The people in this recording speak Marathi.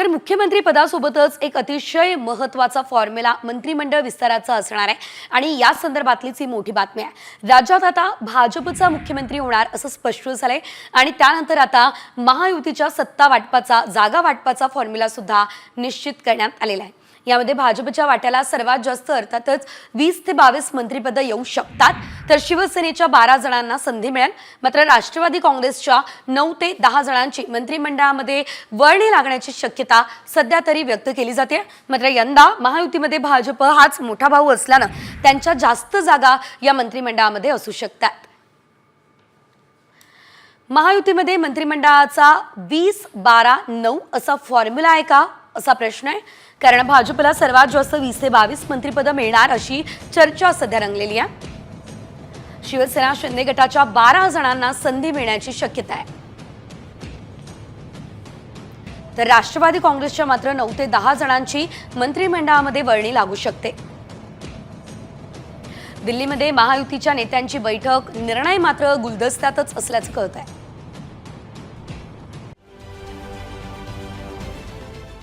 तर मुख्यमंत्री पदासोबतच एक अतिशय महत्त्वाचा फॉर्म्युला मंत्रिमंडळ विस्ताराचा असणार आहे. आणि या संदर्भातलीच ही मोठी बातमी आहे. राज्यात आता भाजपचा मुख्यमंत्री होणार असं स्पष्ट झालंय. आणि त्यानंतर आता महायुतीच्या सत्ता वाटपाचा जागा वाटपाचा फॉर्म्युला सुद्धा निश्चित करण्यात आलेला आहे. यामध्ये भाजपच्या वाट्याला सर्वात जास्त अर्थातच वीस ते बावीस मंत्रिपदं येऊ शकतात. तर शिवसेनेच्या बारा जणांना संधी मिळेल. मात्र राष्ट्रवादी काँग्रेसच्या नऊ ते दहा जणांची मंत्रिमंडळामध्ये वर्णी लागण्याची शक्यता सध्या तरी व्यक्त केली जाते. मात्र यंदा महायुतीमध्ये भाजप हाच मोठा भाऊ असल्यानं त्यांच्या जास्त जागा या मंत्रिमंडळामध्ये असू शकतात. महायुतीमध्ये मंत्रिमंडळाचा वीस बारा नऊ असा फॉर्म्युला आहे का? असा प्रश्न आहे. कारण भाजपला सर्वात जास्त वीस ते बावीस मंत्रिपदं मिळणार अशी चर्चा सध्या रंगलेली आहे. शिवसेना शिंदे गटाच्या बारा जणांना संधी मिळण्याची शक्यता आहे. तर राष्ट्रवादी काँग्रेसच्या मात्र नऊ ते दहा जणांची मंत्रिमंडळामध्ये वर्णी लागू शकते. दिल्लीमध्ये महायुतीच्या नेत्यांची बैठक निर्णय मात्र गुलदस्त्यातच असल्याचं कळत आहे